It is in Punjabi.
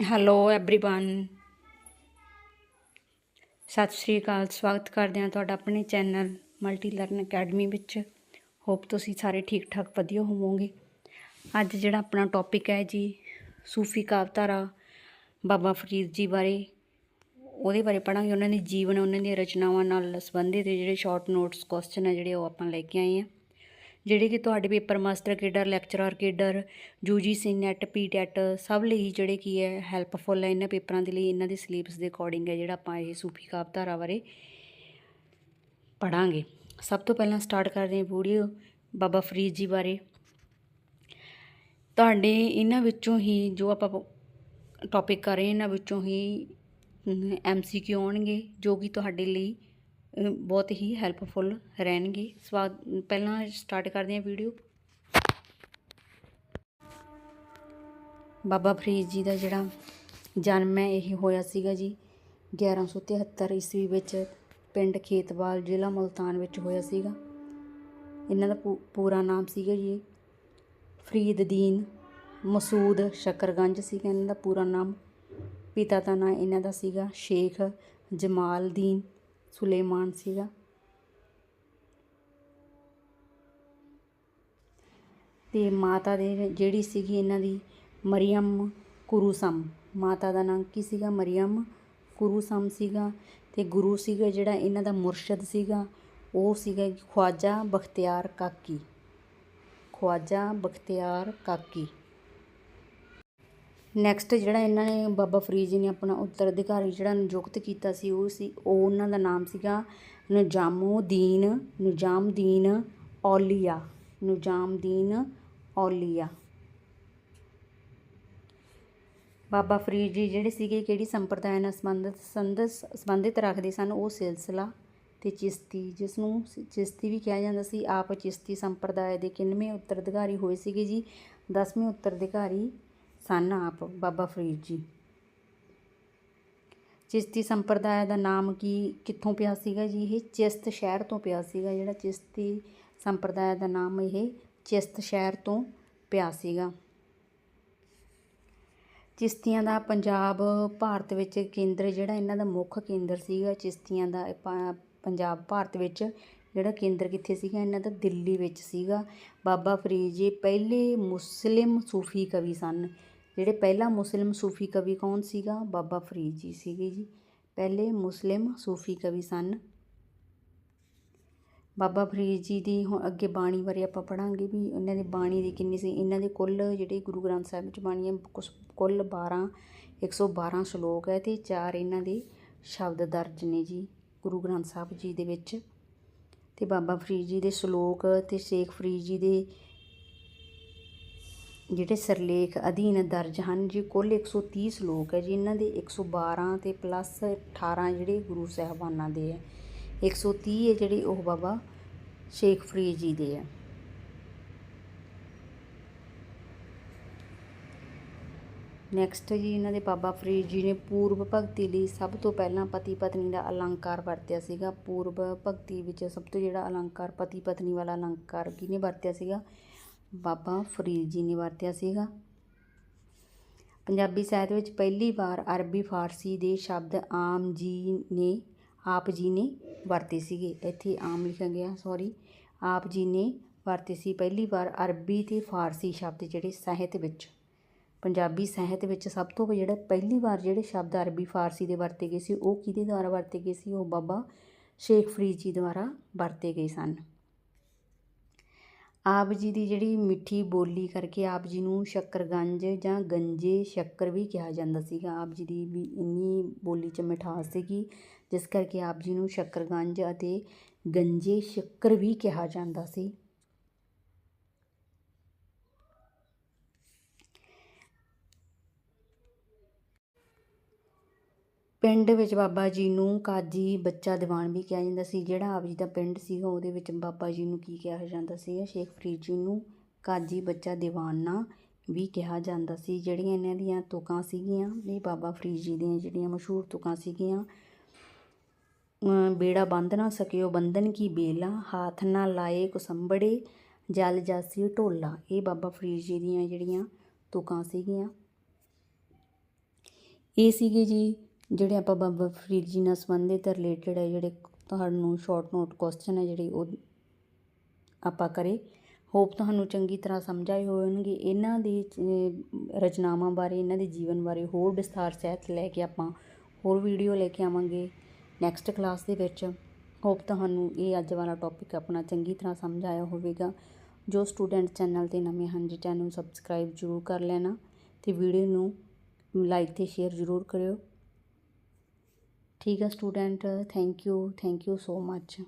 ਹੈਲੋ एवरीवन ਸਤਿ ਸ਼੍ਰੀ ਅਕਾਲ ਸਵਾਗਤ ਕਰਦੇ ਹਾਂ ਤੁਹਾਡਾ ਆਪਣੇ ਚੈਨਲ ਮਲਟੀ ਲਰਨ ਅਕੈਡਮੀ ਵਿੱਚ ਹੋਪ ਤੁਸੀਂ ਸਾਰੇ ਠੀਕ ਠਾਕ ਵਧੀਆ ਹੋਵੋਗੇ ਅੱਜ ਜਿਹੜਾ ਆਪਣਾ ਟੌਪਿਕ ਹੈ ਜੀ ਸੂਫੀ ਕਾਵਤਾਰਾ ਬਾਬਾ ਫਰੀਦ ਜੀ ਬਾਰੇ ਉਹਦੇ ਬਾਰੇ ਪੜਾਂਗੇ ਉਹਨਾਂ ਦੇ ਜੀਵਨ ਉਹਨਾਂ ਦੀਆਂ ਰਚਨਾਵਾਂ ਨਾਲ ਸੰਬੰਧਿਤ ਜਿਹੜੇ ਸ਼ਾਰਟ ਨੋਟਸ ਕੁਐਸਚਨ ਹੈ ਜਿਹੜੇ ਉਹ ਆਪਾਂ ਲੈ ਕੇ ਆਏ ਹਾਂ ਜਿਹੜੇ ਕਿ ਤੁਹਾਡੇ paper master cadre, lecturer cadre UGC NET PTET ਸਭ ਲਈ ਜਿਹੜੇ ਕੀ ਹੈ ਹੈਲਪਫੁਲ ਹੈ ਇਹਨਾਂ ਪੇਪਰਾਂ ਦੇ ਲਈ, ਇਹਨਾਂ ਦੇ ਸਿਲੇਬਸ ਦੇ ਅਕੋਰਡਿੰਗ ਹੈ ਜਿਹੜਾ ਆਪਾਂ ਇਹ ਸੂਫੀ ਕਾਵਤਾਰਾ ਬਾਰੇ ਪੜਾਂਗੇ ਸਭ ਤੋਂ ਪਹਿਲਾਂ ਸਟਾਰਟ ਕਰਦੇ ਹਾਂ ਵੀਡੀਓ ਬਾਬਾ ਫਰੀਦ ਜੀ ਬਾਰੇ। ਤੁਹਾਡੇ ਇਹਨਾਂ ਵਿੱਚੋਂ ਹੀ ਜੋ ਆਪਾਂ ਟੌਪਿਕ ਕਰ ਰਹੇ ਇਹਨਾਂ ਵਿੱਚੋਂ ਹੀ ਐਮਸੀਕਿਊ ਆਉਣਗੇ, ਜੋ ਕਿ ਤੁਹਾਡੇ ਲਈ ਬਹੁਤ ਹੀ ਹੈਲਪਫੁਲ ਰਹਿਣਗੇ। ਸਵਾਦ, ਪਹਿਲਾਂ ਸਟਾਰਟ ਕਰਦੇ ਹਾਂ ਵੀਡੀਓ ਬਾਬਾ ਫਰੀਦ ਜੀ ਦਾ ਜਿਹੜਾ ਜਨਮ ਹੈ, ਇਹ ਹੋਇਆ ਸੀਗਾ ਜੀ 1173 ਈਸਵੀ ਵਿੱਚ ਪਿੰਡ ਖੇਤਵਾਲ ਜ਼ਿਲ੍ਹਾ ਮੁਲਤਾਨ ਵਿੱਚ ਹੋਇਆ ਸੀਗਾ। ਇਹਨਾਂ ਦਾ ਪੂ- ਪੂਰਾ ਨਾਮ ਸੀਗਾ ਜੀ ਫਰੀਦਦੀਨ ਮਸੂਦ ਸ਼ਕਰਗੰਜ ਸੀਗਾ। ਇਹਨਾਂ ਦਾ ਪੂਰਾ ਨਾਮ, ਪਿਤਾ ਦਾ ਨਾਂ ਇਹਨਾਂ ਦਾ ਸੀਗਾ ਸ਼ੇਖ ਜਮਾਲ ਦੀਨ। ਸੁਲੇਮਾਨ ਸੀਗਾ। ਤੇ ਮਾਤਾ ਦੇ ਜਿਹੜੀ ਸੀਗੀ ਇਹਨਾਂ ਦੀ ਮਰੀਮ ਕੁਰੂਸਮ, ਮਾਤਾ ਦਾ ਨਾਮ ਕੀ ਸੀਗਾ? ਮਰੀਮ ਕੁਰੂਸਮ ਸੀਗਾ ਤੇ ਗੁਰੂ ਸੀਗਾ ਜਿਹੜਾ ਇਹਨਾਂ ਦਾ ਮੁਰਸ਼ਿਦ ਸੀਗਾ, ਉਹ ਸੀਗਾ ਖਵਾਜਾ ਬਖਤਿਆਰ ਕਾਕੀ। ਖਵਾਜਾ ਬਖਤਿਆਰ ਕਾਕੀ। ਨੈਕਸਟ ਜਿਹੜਾ ਇਹਨਾਂ ਨੇ ਬਾਬਾ ਫਰੀਦ ਜੀ ਨੇ ਆਪਣਾ ਉੱਤਰਾਧਿਕਾਰੀ ਜਿਹੜਾ ਨਿਯੁਕਤ ਕੀਤਾ ਸੀ, ਉਹ ਸੀ, ਉਹ ਉਹਨਾਂ ਦਾ ਨਾਮ ਸੀਗਾ ਨਿਜ਼ਾਮੂਦੀਨ, ਨਿਜ਼ਾਮਦੀਨ ਔਲੀਆ ਨਿਜ਼ਾਮਦੀਨ ਔਲੀਆ। ਬਾਬਾ ਫਰੀਦ ਜੀ ਜਿਹੜੇ ਸੀਗੇ, ਕਿਹੜੀ ਸੰਪਰਦਾਇ ਨਾਲ ਸੰਬੰਧਿਤ ਸੰਬੰਧ ਸੰਬੰਧਿਤ ਰੱਖਦੇ ਸਨ? ਉਹ ਸਿਲਸਿਲਾ ਤੇ ਚਿਸ਼ਤੀ ਜਿਸ ਨੂੰ ਚਿਸ਼ਤੀ ਵੀ ਕਿਹਾ ਜਾਂਦਾ ਸੀ। ਆਪ ਚਿਸ਼ਤੀ ਸੰਪਰਦਾਇ ਦੇ ਕਿੰਨਵੇਂ ਉੱਤਰਾਧਿਕਾਰੀ ਹੋਏ ਸੀਗੇ ਜੀ? 10ਵੇਂ ਉੱਤਰਾਧਿਕਾਰੀ ਸਨ ਆਪ, ਬਾਬਾ ਫਰੀਦ ਜੀ। ਚਿਸ਼ਤੀ ਸੰਪਰਦਾਇ ਦਾ ਨਾਮ ਕੀ, ਕਿੱਥੋਂ ਪਿਆ ਸੀਗਾ ਜੀ ਇਹ? ਚਿਸ਼ਤ ਸ਼ਹਿਰ ਤੋਂ ਪਿਆ ਸੀਗਾ ਜਿਹੜਾ ਚਿਸ਼ਤੀ ਸੰਪਰਦਾਇ ਦਾ ਨਾਮ ਇਹ ਚਿਸ਼ਤ ਸ਼ਹਿਰ ਤੋਂ ਪਿਆ ਸੀਗਾ। ਚਿਸ਼ਤੀਆਂ ਦਾ ਪੰਜਾਬ, ਭਾਰਤ ਵਿੱਚ ਕੇਂਦਰ ਜਿਹੜਾ ਇਹਨਾਂ ਦਾ ਮੁੱਖ ਕੇਂਦਰ ਸੀਗਾ। ਚਿਸ਼ਤੀਆਂ ਦਾ ਪੰਜਾਬ, ਭਾਰਤ ਵਿੱਚ ਜਿਹੜਾ ਕੇਂਦਰ ਕਿੱਥੇ ਸੀਗਾ? ਇਹਨਾਂ ਦਾ ਦਿੱਲੀ ਵਿੱਚ ਸੀਗਾ। ਬਾਬਾ ਫਰੀਦ ਜੀ ਪਹਿਲੇ ਮੁਸਲਿਮ ਸੂਫੀ ਕਵੀ ਸਨ। ਜਿਹੜੇ ਪਹਿਲਾ ਮੁਸਲਿਮ ਸੂਫੀ ਕਵੀ ਕੌਣ ਸੀਗਾ? ਬਾਬਾ ਫਰੀਦ ਜੀ ਸੀਗੇ ਜੀ। ਪਹਿਲੇ ਮੁਸਲਿਮ ਸੂਫੀ ਕਵੀ ਸਨ। ਬਾਬਾ ਫਰੀਦ ਜੀ ਦੀ ਹੁਣ ਅੱਗੇ ਬਾਣੀ ਬਾਰੇ ਆਪਾਂ ਪੜਾਂਗੇ ਵੀ ਇਹਨਾਂ ਦੀ ਬਾਣੀ ਦੀ ਕਿੰਨੀ ਸੀ। ਇਹਨਾਂ ਦੇ ਕੁੱਲ ਜਿਹੜੇ ਗੁਰੂ ਗ੍ਰੰਥ ਸਾਹਿਬ ਵਿੱਚ ਬਾਣੀ ਹੈ ਕੁਸ- ਕੁੱਲ 12 112 ਸ਼ਲੋਕ ਹੈ ਤੇ ਚਾਰ ਇਹਨਾਂ ਦੇ ਸ਼ਬਦ ਦਰਜ ਨੇ ਜੀ ਗੁਰੂ ਗ੍ਰੰਥ ਸਾਹਿਬ ਜੀ ਦੇ ਵਿੱਚ। ਤੇ ਬਾਬਾ ਫਰੀਦ ਜੀ ਦੇ ਸ਼ਲੋਕ ਤੇ ਸ਼ੇਖ ਫਰੀਦ ਜੀ ਦੇ ਜਿਹੜੇ ਸਰਲੇਖ ਅਧੀਨ ਦਰਜ ਹਨ, ਜੀ ਕੁੱਲ 130 ਸ਼ਲੋਕ ਹੈ ਜੀ। ਇਹਨਾਂ ਦੇ 112 ਤੇ ਪਲੱਸ 18 ਜਿਹੜੇ ਗੁਰੂ ਸਾਹਿਬਾਨਾਂ ਦੇ ਹੈ। 130 ਹੈ ਜਿਹੜੇ ਉਹ ਬਾਬਾ ਸ਼ੇਖ ਫਰੀਦ ਜੀ ਦੇ ਹੈ। ਨੈਕਸਟ ਜੀ ਇਹਨਾਂ ਦੇ ਬਾਬਾ ਫਰੀਦ ਜੀ ਨੇ ਪੂਰਬ ਭਗਤੀ ਲਈ ਸਭ ਤੋਂ ਪਹਿਲਾਂ ਪਤੀ ਪਤਨੀ ਦਾ ਅਲੰਕਾਰ ਵਰਤਿਆ ਸੀਗਾ। ਪੂਰਬ ਭਗਤੀ ਵਿੱਚ ਸਭ ਤੋਂ ਜਿਹੜਾ ਅਲੰਕਾਰ ਪਤੀ ਪਤਨੀ ਵਾਲਾ ਅਲੰਕਾਰ ਕਿਹਨੇ ਵਰਤਿਆ ਸੀਗਾ? ਬਾਬਾ ਫਰੀਦ ਜੀ ਨੇ ਵਰਤਿਆ ਸੀਗਾ। ਪੰਜਾਬੀ ਸਾਹਿਤ ਵਿੱਚ ਪਹਿਲੀ ਵਾਰ ਅਰਬੀ ਫਾਰਸੀ ਦੇ ਸ਼ਬਦ ਆਮ ਜੀ ਨੇ, ਆਪ ਜੀ ਨੇ ਵਰਤੇ ਸੀਗੇ। ਇੱਥੇ ਆਮ ਲਿਖਿਆ ਗਿਆ ਸੌਰੀ ਆਪ ਜੀ ਨੇ ਵਰਤੇ ਸੀ। ਪਹਿਲੀ ਵਾਰ ਅਰਬੀ ਤੇ ਫਾਰਸੀ ਸ਼ਬਦ ਜਿਹੜੇ ਸਾਹਿਤ ਵਿੱਚ, ਪੰਜਾਬੀ ਸਾਹਿਤ ਵਿੱਚ ਸਭ ਤੋਂ ਜਿਹੜਾ ਪਹਿਲੀ ਵਾਰ ਜਿਹੜੇ ਸ਼ਬਦ ਅਰਬੀ ਫਾਰਸੀ ਦੇ ਵਰਤੇ ਗਏ ਸੀ, ਉਹ ਕਿਹਦੇ ਦੁਆਰਾ ਵਰਤੇ ਗਏ ਸੀ? ਉਹ ਬਾਬਾ ਸ਼ੇਖ ਫਰੀਦ ਜੀ ਦੁਆਰਾ ਵਰਤੇ ਗਏ ਸਨ। ਆਪ ਜੀ ਦੀ ਜਿਹੜੀ ਮਿੱਠੀ ਬੋਲੀ ਕਰਕੇ ਆਪ ਜੀ ਨੂੰ ਸ਼ੱਕਰਗੰਜ ਜਾਂ ਗੰਜੇ ਸ਼ੱਕਰ ਵੀ ਕਿਹਾ ਜਾਂਦਾ ਸੀਗਾ। ਆਪ ਜੀ ਦੀ ਵੀ ਇੰਨੀ ਬੋਲੀ 'ਚ ਮਿਠਾਸ ਸੀਗੀ, ਜਿਸ ਕਰਕੇ ਆਪ ਜੀ ਨੂੰ ਸ਼ੱਕਰਗੰਜ ਅਤੇ ਗੰਜੇ ਸ਼ੱਕਰ ਵੀ ਕਿਹਾ ਜਾਂਦਾ ਸੀ। ਪਿੰਡ ਵਿੱਚ ਬਾਬਾ ਜੀ ਨੂੰ ਕਾਜੀ ਬੱਚਾ ਦੀਵਾਨ ਵੀ ਕਿਹਾ ਜਾਂਦਾ ਸੀ, ਜਿਹੜਾ ਆਪ ਜੀ ਦਾ ਪਿੰਡ ਸੀਗਾ, ਉਹਦੇ ਵਿੱਚ ਬਾਬਾ ਜੀ ਨੂੰ ਕੀ ਕਿਹਾ ਜਾਂਦਾ ਸੀਗਾ ਸ਼ੇਖ ਫਰੀਦ ਜੀ ਨੂੰ ਕਾਜੀ ਬੱਚਾ ਦੀਵਾਨਾ ਵੀ ਕਿਹਾ ਜਾਂਦਾ ਸੀ, ਜਿਹੜੀਆਂ ਇਹਨਾਂ ਦੀਆਂ ਤੁਕਾਂ ਸੀਗੀਆਂ ਇਹ ਬਾਬਾ ਫਰੀਦ ਜੀ ਦੀਆਂ ਜਿਹੜੀਆਂ ਮਸ਼ਹੂਰ ਤੁਕਾਂ ਸੀਗੀਆਂ ਬੇੜਾ ਬੰਦ ਨਾ ਸਕਿਓ ਬੰਧਨ ਕੀ ਬੇਲਾ, ਹਾਥ ਨਾ ਲਾਏ ਕੁਸੰਬੜੇ, ਜਲ ਜਾਸੀ ਢੋਲਾ, ਇਹ ਬਾਬਾ ਫਰੀਦ ਜੀ ਦੀਆਂ ਜਿਹੜੀਆਂ ਤੁਕਾਂ ਸੀਗੀਆਂ। ਇਹ ਸੀਗੇ ਜੀ ਜਿਹੜੇ ਆਪਾਂ ਬਾਬਾ ਫਰੀਦ ਜੀ ਨਾਲ ਸੰਬੰਧਿਤ ਰਿਲੇਟਡ ਹੈ ਜਿਹੜੇ ਤੁਹਾਨੂੰ ਸ਼ਾਰਟ ਨੋਟ ਕੁਐਸਚਨ ਹੈ ਜਿਹੜੇ ਉਹ ਆਪਾਂ ਕਰੇ। ਹੋਪ ਤੁਹਾਨੂੰ ਚੰਗੀ ਤਰ੍ਹਾਂ ਸਮਝ ਆਏ ਹੋਣਗੇ। ਇਹਨਾਂ ਦੀ ਰਚਨਾਵਾਂ ਬਾਰੇ, ਇਹਨਾਂ ਦੇ ਜੀਵਨ ਬਾਰੇ ਹੋਰ ਵਿਸਥਾਰ ਸਹਿਤ ਲੈ ਕੇ ਆਪਾਂ ਹੋਰ ਵੀਡੀਓ ਲੈ ਕੇ ਆਵਾਂਗੇ ਨੈਕਸਟ ਕਲਾਸ ਦੇ ਵਿੱਚ। ਹੋਪ ਤੁਹਾਨੂੰ ਇਹ ਅੱਜ ਵਾਲਾ ਟੌਪਿਕ ਆਪਣਾ ਚੰਗੀ ਤਰ੍ਹਾਂ ਸਮਝ ਆਇਆ ਹੋਵੇਗਾ। ਜੋ ਸਟੂਡੈਂਟ ਚੈਨਲ ਤੇ ਨਵੇਂ ਹਨ ਜੀ ਚੈਨਲ ਨੂੰ ਸਬਸਕ੍ਰਾਈਬ ਜ਼ਰੂਰ ਕਰ ਲੈਣਾ ਤੇ ਵੀਡੀਓ ਨੂੰ ਲਾਈਕ ਤੇ ਸ਼ੇਅਰ ਜ਼ਰੂਰ ਕਰਿਓ। ਠੀਕ ਹੈ student thank you thank you so much.